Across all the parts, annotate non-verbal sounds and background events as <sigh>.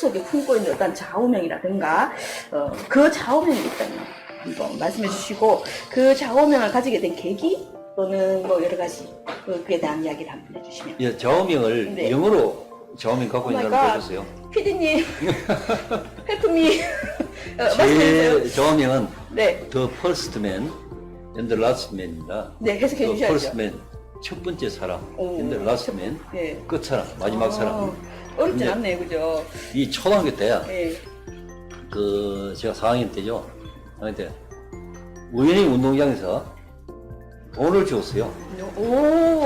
속에 품고 있는 어떤 좌우명이라든가? 어, 그 좌우명이 있다면 한번 말씀해 주시고 그 좌우명을 가지게 된 계기 또는 뭐 여러 가지 그- 그에 대한 이야기를 한번 해주시면. 예, 좌우명을 네. 영어로 좌우명 갖고 있는 Oh 사람 my 계셨어요? 피디님. <laughs> 헬프미 어, 제 좌우명은 네, The First Man and the Last Man입니다. 네 해석해 주셔야죠. Man, 첫 번째 사람, 오. Last Man, 네. 끝 사람, 마지막 어, 사람. 어렵진 근데- 않네요 그죠 이 초등학교 때, 네. 그, 제가 4학년 때죠. 4학년 때, 우연히 운동장에서 돈을 주었어요. 오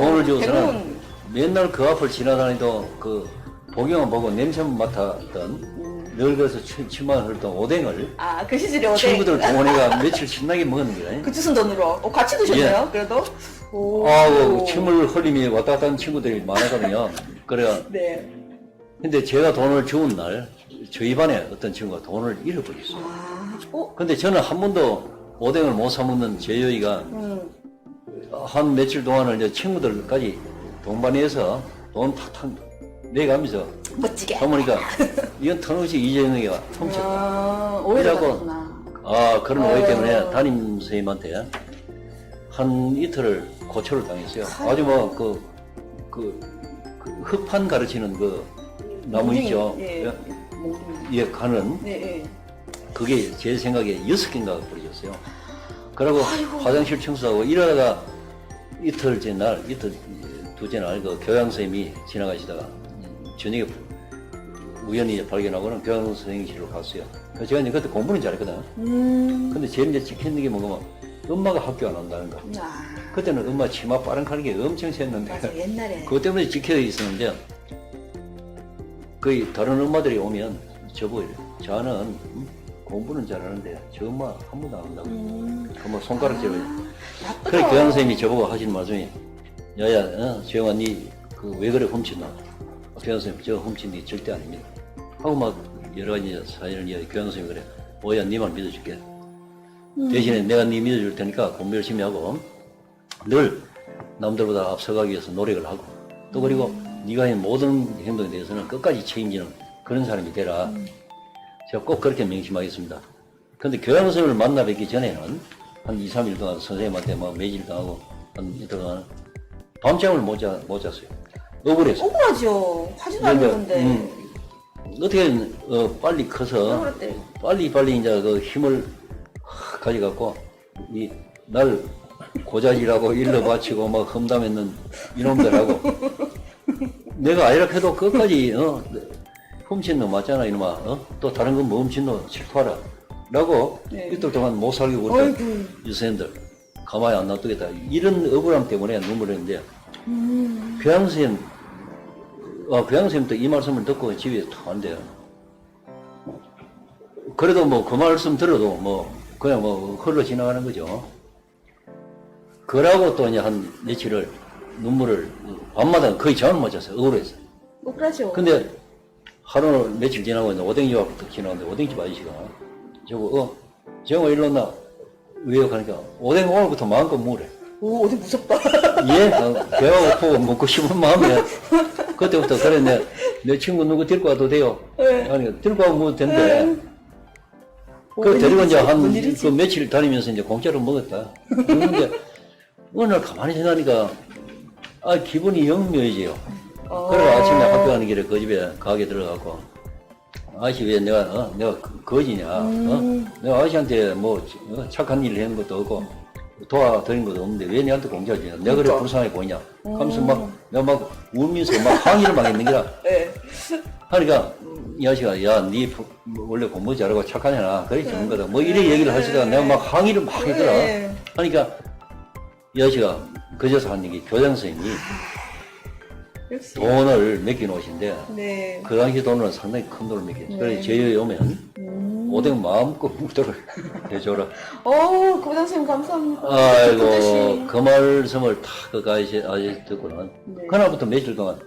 돈을 새로운 맨날 그 앞을 지나다니도 그 보경을 보고 냄새만 맡았던 늘 그래서 치- 치마를 흘던 오뎅을 아 그 시절에 어때 친구들 동원해가 며칠 신나게 먹는 거예요. <laughs> 그 주순 돈으로 어, 같이 드셨나요? 그래도 오. 아, 그 침을 흘림이 왔다 갔다 하는 친구들이 많았거든요. 그래요. <laughs> 네. 근데 제가 돈을 주운 날, 저희 반에 어떤 친구가 돈을 잃어버렸어요. 아, 어, 근데 저는 한 번도 오뎅을 못 사먹는 제 여의가 음, 한 며칠 동안을 이제 친구들까지 동반해서 돈 탁탁 내가면서 멋지게. 사모니까 <laughs> 이건 터놓지 이재명이가 훔쳤다. 아, 이라고. 받았구나. 아, 그런 오해 어. 때문에 담임 선생님한테 한 이틀을 고초를 당했어요. 아주 뭐, 그, 그, 그 흑판 가르치는 그 나무 있죠. 예. 예. 예, 가는 네, 네. 그게 제 생각에 여섯 개인가 버려졌어요. 그리고 아이고. 화장실 청소하고 이러다가 이틀째 날, 이틀, 두째 날, 그 교양 선생님이 지나가시다가 음, 저녁에 우연히 발견하고는 교양 선생님실로 갔어요. 그래서 제가 이제 그때 공부는 잘했거든. 음, 근데 제일 이제 찍히는 게 뭐냐면 엄마가 학교 안 온다는 거. 아, 그때는 엄마 치마 빠른 가는 게 엄청 셌는데 맞아, 옛날에. 그것 때문에 지켜 있었는데 거의 다른 엄마들이 오면 이래 저는 음, 공부는 잘하는데 저 엄마 한 번도 안 한다고. 음, 그뭐 손가락질을 나쁘다. 그래 교양 선생님이 저보고 하신 말씀이 야야 어, 재영아 니그왜 그래 훔친다. 교양 선생님 저 훔친 게 절대 아닙니다. 하고 막 여러 가지 사연을 이야기 교양 선생님이 그래 오야 니만 믿어줄게 대신에 내가 니 믿어줄 테니까 공부 열심히 하고 늘 남들보다 앞서가기 위해서 노력을 하고 또 그리고 네가 한 모든 행동에 대해서는 끝까지 책임지는 그런 사람이 되라. 제가 꼭 그렇게 명심하겠습니다. 근데 교양 선생님을 만나 뵙기 전에는 한 2, 3일 동안 선생님한테 막 매질 당하고 한 이틀 동안 밤잠을 못, 자, 못 잤어요. 억울해서. 억울하죠. 하지도 않는 건데. 음, 어떻게 어, 빨리 커서. 빨리 빨리 이제 그 힘을 확 가져갖고 이 날 고자질하고 일러 바치고 막 험담했는 이놈들하고 <laughs> 내가 아니라 해도 끝까지 어 훔친 놈 맞잖아 이놈아 어? 또 다른 건뭐 훔친 놈 실토하라 라고 네. 이틀 동안 못 살고 그랬던 어이구. 유세인들 가만히 안 놔두겠다 이런 억울함 때문에 눈물을 했는데 음, 교양선생님 아, 교양선생님도 이 말씀을 듣고 집에 탁 안돼요 그래도 뭐 그 말씀 들어도 뭐 그냥 뭐 흘러 지나가는 거죠. 그러고 또 이제 한 며칠을 눈물을 밤마다 거의 잠을 못 잤어요. 억울해서. 억울하죠. 근데 하루 며칠 지나고 이제 오뎅집 앞부터 지나는데 오뎅집 아저씨가 저거 어 정호 일로 나 왜요? 그러니까 오뎅 오늘부터 마음껏 먹으래. 오, 어디 무섭다. <laughs> 예, 어, 배가 고프고 먹고 싶은 마음에 그때부터 그래 내, 내 친구 누구 데리고 와도 돼요. 네. 아니 데리고 와도 뭐 된대. 네. 그 데리고 이제 한뭔그 일이지? 며칠 다니면서 이제 공짜로 먹었다. 그런데 어느 날 가만히 생각하니까 아 기분이 영 묘해져요. 어. 그래 아침에 학교 가는 길에 그 집에 가게 들어가고 아저씨 왜 내가 어? 내가 거- 거지냐? 음. 어? 내가 아저씨한테 뭐 어? 착한 일을 한 것도 없고 도와드린 것도 없는데 왜 내한테 공짜를 주냐? 내가 그래 그러니까. 불쌍해 보이냐? 하면서 막 내가 막 울면서 막 항의를 막 했는 게라 네. <laughs> 하니까 이 아저씨가 야니 원래 공부 잘하고 착하잖아 그래 좋은 거다 뭐 이래 얘기를 하시다가 내가 막 항의를 막 했더라 네. 이 아저씨가 그저서 한 얘기 교장 선생님이 역시. 돈을 맡겨 놓으신데 네. 그 당시 돈은 상당히 큰 돈을 맡겨 그래 제에 오면 음. 오뎅 마음껏 먹도록 <laughs> 해줘라 어, 고장 선생님 감사합니다. 그 아이고. 그 말씀을 다그 아저씨, 아저씨 듣고는 네. 그날부터 며칠 동안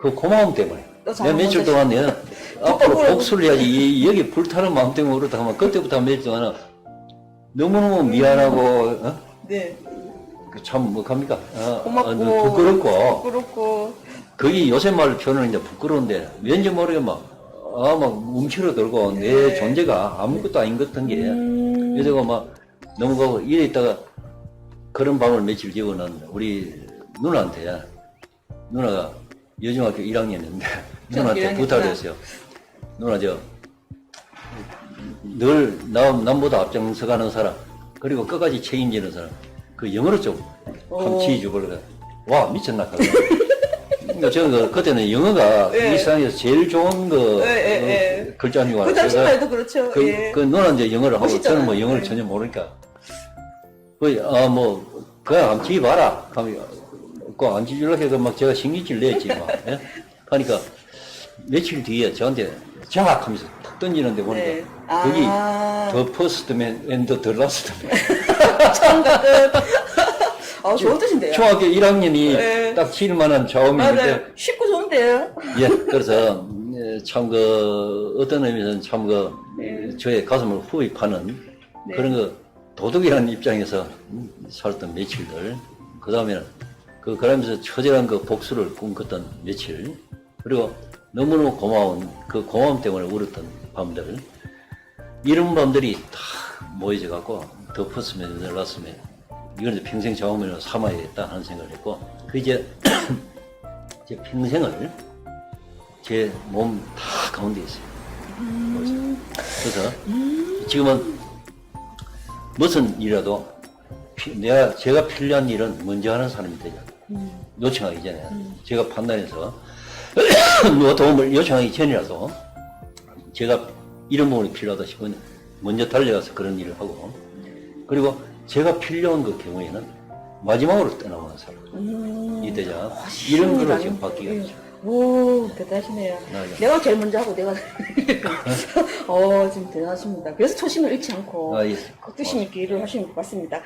그 고마움 때문에 또 내가 잘못 며칠 먹었지. 동안 내가 앞으로. 복수를 해야지 이- 여기 불타는 마음 때문에 그렇다 하면 그때부터 며칠 동안은 너무너무 미안하고 어? 네. 그참 뭐합니까 어, 고맙고. 어, 부끄럽고 부끄럽고. 거기 요새 말 표현은 이제 부끄러운데 왠지 모르게 막 아, 막 움츠러 들고 내 네. 존재가 아무것도 아닌 것 같은 게. 음. 그래서 막 넘어가고 이래 있다가 그런 밤을 며칠 지고는 우리 누나한테 누나가 요중학교 1학년인데 누나한테 1학년 부탁을. 했어요. 누나 저늘 남보다 앞장서가는 사람 그리고 끝까지 책임지는 사람 그 영어로 좀 오. 함치해 주버려. 와 미쳤나 그거. <laughs> 그러니까 저는 그, 그때는 영어가 예. 이 세상에서 제일 좋은 그 예, 예, 어, 글자인 줄 그. 당시만 해도 그렇죠. 그, 예. 그 누나는 이제 영어를 하고 멋있잖아요. 저는 뭐 영어를 네. 전혀 모르니까 그, 아, 뭐, 그냥 암치 봐라. 그 암치 주려고 해서 막 제가 신기질 냈지, 막. 예? 하니까 며칠 뒤에 저한테 쫙 하면서 탁 던지는데 보니까 네. 거기 아. 더 퍼스트맨 앤더 더 라스트맨. 아, <laughs> 좋은 뜻인데요. 중학교 1학년이 네. 딱 맞아요. 좌우명인데, 쉽고 좋은데요. 예, <laughs> 그래서 참 그 어떤 의미에서는 참 그 네. 저의 가슴을 후입하는 네. 그런 그 도덕이라는 입장에서 음, 살았던 며칠들 그 다음에는 그 그러면서 처절한 그 복수를 꿈꿨던 며칠 그리고 너무너무 고마운 그 고마움 때문에 울었던 밤들 이런 밤들이 다 모여져 갖고 덮었으면 늘었으면 이걸 이제 평생 자원으로 삼아야겠다 하는 생각을 했고 그 이제 <coughs> 제 평생을 제 몸 다 가운데 있어요. 그래서 지금은 무슨 일이라도 피- 내가 제가 필요한 일은 먼저 하는 사람이 되자. 요청하기 전에 제가 판단해서 <coughs> 누가 도움을 요청하기 전이라도 제가 이런 부분이 필요하다 싶으면 먼저 달려가서 그런 일을 하고 그리고 제가 필요한 그 경우에는 마지막으로 떠나오는 사람 음. 이 되자 이런 걸로 지금 바뀌가 예. 있죠. 오, 대단하시네요. 맞아요. 내가 제일 먼저 하고 내가. <laughs> 어, 지금 대단하십니다. 그래서 초심을 잃지 않고 아, 예. 그 뜻심 있게 일을 하시는 것 같습니다.